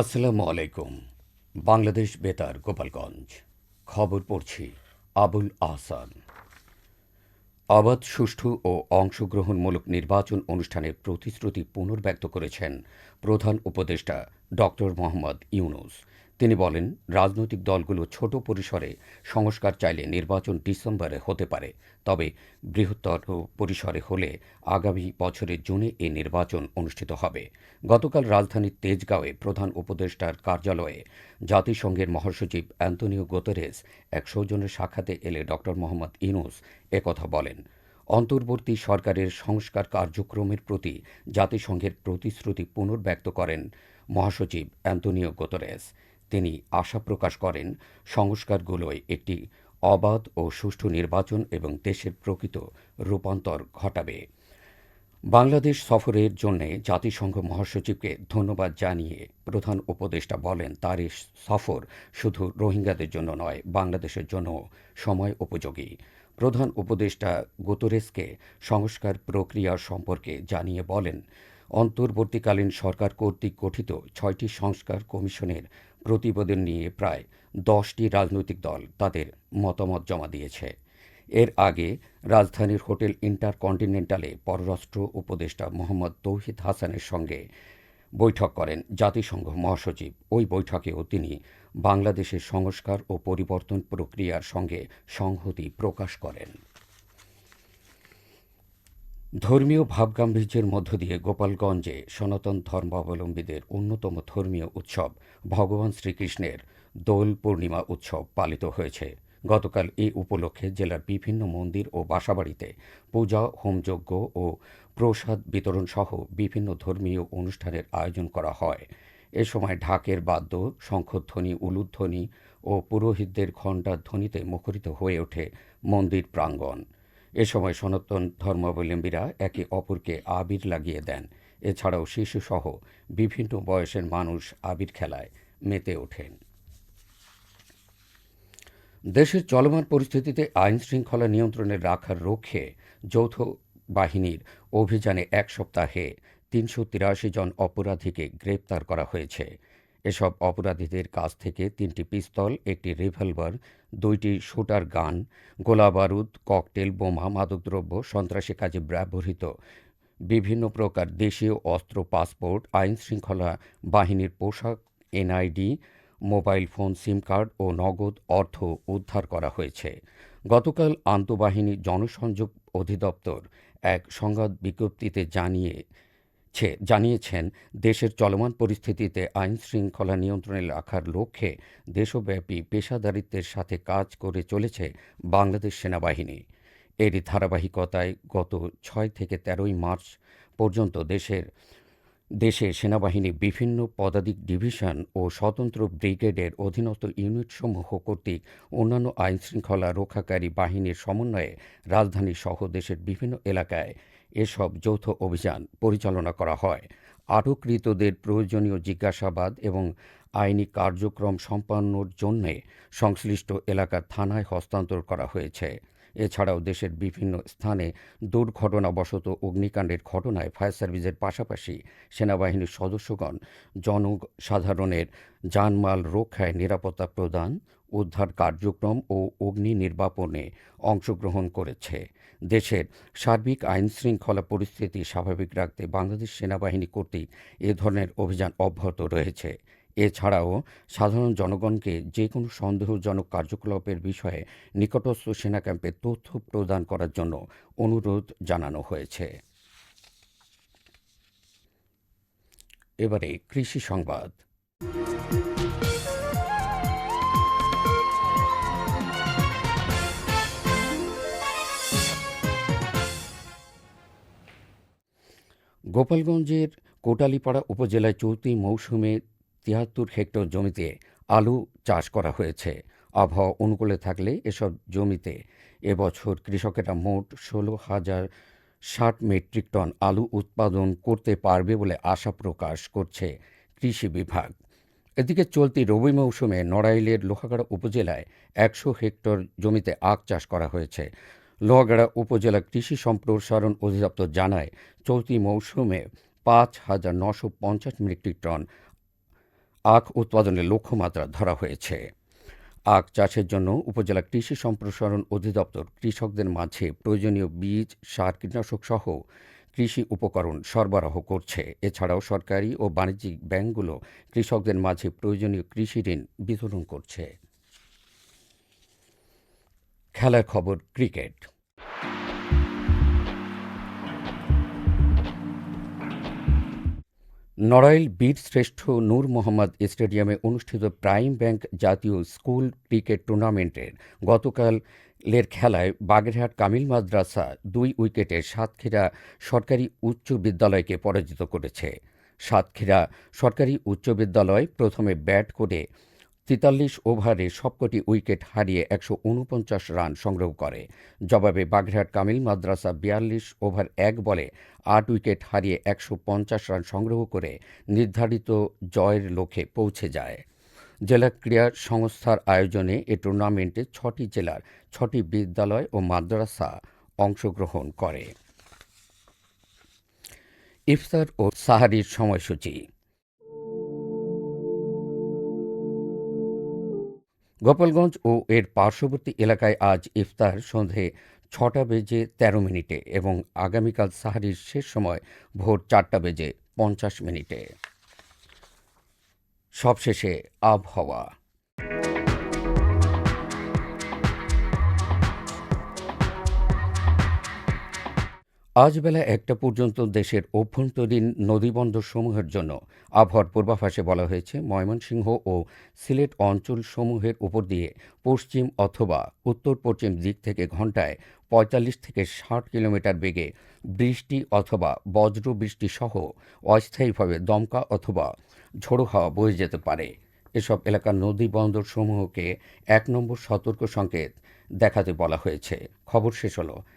আসসালামু আলাইকুম, বাংলাদেশ বেতার, গোপালগঞ্জ। খবর পড়ছি আবুল আহসান। অবাধ সুষ্ঠু ও অংশগ্রহণমূলক নির্বাচন অনুষ্ঠানের প্রতিশ্রুতি পুনর্ব্যক্ত করেছেন প্রধান উপদেষ্টা ডক্টর মোহাম্মদ ইউনুস। তিনি বলেন, রাজনৈতিক দলগুলো ছোট পরিসরে সংস্কার চাইলে নির্বাচন ডিসেম্বরে হতে পারে, তবে বৃহত্তর পরিসরে হলে আগামী বছরের জুনে এই নির্বাচন অনুষ্ঠিত হবে। গতকাল রাজধানীর তেজগাঁওয়ে প্রধান উপদেষ্টার কার্যালয়ে জাতিসংঘের মহাসচিব অ্যান্তনিও গোতরেস এক সৌজন্যের সাক্ষাতে এলে ডক্টর মোহাম্মদ ইনুস একথা বলেন, অন্তর্বর্তী সরকারের সংস্কার কার্যক্রমের প্রতি জাতিসংঘের প্রতিশ্রুতি পুনর্ব্যক্ত করেন মহাসচিব অ্যান্তনিও গোতরেস। তিনি আশা প্রকাশ করেন, সংস্কারগুলোয় একটি অবাধ ও সুষ্ঠু নির্বাচন এবং দেশের প্রকৃত রূপান্তর ঘটাবে। বাংলাদেশ সফরের জন্য জাতিসংঘ মহাসচিবকে ধন্যবাদ জানিয়ে প্রধান উপদেষ্টা বলেন তার সফর শুধু রোহিঙ্গাদের জন্য নয়, বাংলাদেশের জন্য সময় উপযোগী। প্রধান উপদেষ্টা গুতরেসকে সংস্কার প্রক্রিয়া সম্পর্কে জানিয়ে বলেন অন্তর্বর্তীকালীন সরকার কর্তৃক গঠিত ছয়টি সংস্কার কমিশনের প্রতিবেদন নিয়ে প্রায় দশটি রাজনৈতিক দল তাদের মতামত জমা দিয়েছে। এর আগে রাজধানীর হোটেল ইন্টারকন্টিনেন্টালে পররাষ্ট্র উপদেষ্টা মোহাম্মদ তৌহিদ হাসানের সঙ্গে বৈঠক করেন জাতিসংঘ মহাসচিব। ওই বৈঠকেও তিনি বাংলাদেশের সংস্কার ও পরিবর্তন প্রক্রিয়ার সঙ্গে সংহতি প্রকাশ করেন। ধর্মীয় ভাবগাম্ভীর্যের মধ্য দিয়ে গোপালগঞ্জে সনাতন ধর্মাবলম্বীদের অন্যতম ধর্মীয় উৎসব ভগবান শ্রীকৃষ্ণের দোল পূর্ণিমা উৎসব পালিত হয়েছে। গতকাল এই উপলক্ষে জেলার বিভিন্ন মন্দির ও বাসাবাড়িতে পূজা, হোমযজ্ঞ ও প্রসাদ বিতরণ সহ বিভিন্ন ধর্মীয় অনুষ্ঠানের আয়োজন করা হয়। এ সময় ঢাকের বাদ্য, শঙ্খধ্বনি, উলুধ্বনি ও পুরোহিতদের ঘণ্টার ধ্বনিতে মুখরিত হয়ে ওঠে মন্দির প্রাঙ্গণ। এ সময় সনাতন ধর্মাবলম্বীরা একে অপরকে আবির লাগিয়ে দেন। এছাড়াও শিশুসহ বিভিন্ন বয়সের মানুষ আবির খেলায় মেতে ওঠেন। দেশের চলমান পরিস্থিতিতে আইন শৃঙ্খলা নিয়ন্ত্রণে রাখার লক্ষ্যে যৌথ বাহিনীর অভিযানে এক সপ্তাহে তিনশো তিরাশি জন অপরাধীকে গ্রেপ্তার করা হয়েছে। এসব অপরাধীদের কাছ থেকে তিনটি পিস্তল, একটি রিভলভার, দুইটি শুটার গান গোলাবারুদ ককটেল, বোমা, মাদকদ্রব্য, সন্ত্রাসী কাজে ব্যবহৃত। বিভিন্ন প্রকার দেশীয় অস্ত্র, পাসপোর্ট, আইন শৃঙ্খলা বাহিনীর পোশাক, NID, mobile phone, SIM card ও নগদ অর্থ উদ্ধার করা হয়েছে। গতকাল আন্তঃবাহিনী জনসংযোগ অধিদপ্তর এক সংবাদ বিজ্ঞপ্তিতে জানিয়ে জানিয়েছেন, দেশের চলমান পরিস্থিতিতে আইন শৃঙ্খলা নিয়ন্ত্রণে রাখার লক্ষ্যে দেশব্যাপী পেশাদারিত্বের সাথে কাজ করে চলেছে বাংলাদেশ সেনাবাহিনী। এরই ধারাবাহিকতায় গত ছয় থেকে তেরোই মার্চ পর্যন্ত দেশের দেশে সেনাবাহিনী বিভিন্ন পদাতিক ডিভিশন ও স্বতন্ত্র ব্রিগেডের অধীনস্থ ইউনিটসমূহ কর্তৃক অন্যান্য আইন শৃঙ্খলা রক্ষাকারী বাহিনীর সমন্বয়ে রাজধানী সহ দেশের বিভিন্ন এলাকায় এসব যৌথ অভিযান পরিচালনা করা হয়। আটককৃতদের প্রয়োজনীয় জিজ্ঞাসাবাদ এবং আইনি কার্যক্রম সম্পন্নর জন্যে সংশ্লিষ্ট এলাকার থানায় হস্তান্তর করা হয়েছে। এছাড়াও দেশের বিভিন্ন স্থানে দুর্ঘটনাবশত অগ্নিকাণ্ডের ঘটনায় ফায়ার সার্ভিসের পাশাপাশি সেনাবাহিনীর সদস্যগণ জনসাধারণের জানমাল রক্ষায় নিরাপত্তা প্রদান, উদ্ধার কার্যক্রম ও অগ্নি নির্বাপনে অংশগ্রহণ করেছে। দেশের সার্বিক আইন শৃঙ্খলা পরিস্থিতি স্বাভাবিক রাখতে বাংলাদেশ সেনাবাহিনী কর্তৃক এ ধরনের অভিযান অব্যাহত রয়েছে। এছাড়াও সাধারণ জনগণকে যে কোনো সন্দেহজনক কার্যকলাপের বিষয়ে নিকটস্থ সেনা ক্যাম্পে তথ্য প্রদান করার জন্য অনুরোধ জানানো হয়েছে। এবারে কৃষি সংবাদ। গোপালগঞ্জের কোটালীপাড়া উপজেলায় চলতি মৌসুমে তিয়াত্তর হেক্টর জমিতে আলু চাষ করা হয়েছে। আবহাওয়া অনুকূলে থাকলে এসব জমিতে এবছর কৃষকেরা মোট ষোলো হাজার ষাট মেট্রিক টন আলু উৎপাদন করতে পারবে বলে আশা প্রকাশ করছে কৃষি বিভাগ। এদিকে চলতি রবি মৌসুমে নড়াইলের লোহাগাড়া উপজেলায় একশো হেক্টর জমিতে আখ চাষ করা হয়েছে। লোহাগাড়া উপজেলা কৃষি সম্প্রসারণ অধিদপ্তর জানায়, চলতি মৌসুমে পাঁচ হাজার নশো পঞ্চাশ মেট্রিক টন আখ উৎপাদনের লক্ষ্যমাত্রা ধরা হয়েছে। আখ চাষের জন্য উপজেলা কৃষি সম্প্রসারণ অধিদপ্তর কৃষকদের মাঝে প্রয়োজনীয় বীজ, সার, কীটনাশক সহ কৃষি উপকরণ সরবরাহ করছে। এছাড়াও সরকারি ও বাণিজ্যিক ব্যাংকগুলো কৃষকদের মাঝে প্রয়োজনীয় কৃষি ঋণ বিতরণ করছে। খেলার খবর, ক্রিকেট। নড়াইল বীর শ্রেষ্ঠ নূর মোহাম্মদ স্টেডিয়ামে অনুষ্ঠিত প্রাইম ব্যাংক জাতীয় স্কুল ক্রিকেট টুর্নামেন্টের গতকালের খেলায় বাগেরহাট কামিল মাদ্রাসা দুই উইকেটে সাতক্ষীরা সরকারি উচ্চ বিদ্যালয়কে পরাজিত করেছে। সাতক্ষীরা সরকারি উচ্চ বিদ্যালয় প্রথমে ব্যাট করে তেতাল্লিশ ওভারে সবকটি উইকেট হারিয়ে একশো উনপঞ্চাশ রান সংগ্রহ করে। জবাবে বাগেরহাট কামিল মাদ্রাসা বিয়াল্লিশ ওভার এক বলে আট উইকেট হারিয়ে একশো পঞ্চাশ রান সংগ্রহ করে নির্ধারিত জয়ের লক্ষ্যে পৌঁছে যায়। জেলা ক্রীড়া সংস্থার আয়োজনে এ টুর্নামেন্টে ছটি জেলার ছটি বিদ্যালয় ও মাদ্রাসা অংশগ্রহণ করে। ইফতার ও সাহারির সময়সূচি গোপালগঞ্জ ও এর পার্শ্ববর্তী এলাকায় আজ ইফতার সন্ধে ছটা বেজে তেরো মিনিটে এবং আগামীকাল সাহারির শেষ সময় ভোর চারটা বেজে পঞ্চাশ মিনিটে। সবশেষে আবহাওয়া। আজ বেলা একটা পর্যন্ত দেশের অভ্যন্তরীণ নদীবন্দরসমূহের জন্য আবহাওয়ার পূর্বাভাসে বলা হয়েছে, ময়মনসিংহ ও সিলেট অঞ্চলসমূহের উপর দিয়ে পশ্চিম অথবা উত্তর পশ্চিম দিক থেকে ঘন্টায় পঁয়তাল্লিশ থেকে ষাট কিলোমিটার বেগে বৃষ্টি অথবা বজ্র বৃষ্টি সহ অস্থায়ীভাবে দমকা অথবা ঝোড়ো হাওয়া বয়ে যেতে পারে। এসব এলাকার নদী বন্দরসমূহকে এক নম্বর সতর্ক সংকেত দেখাতে বলা হয়েছে। খবর শেষ হলো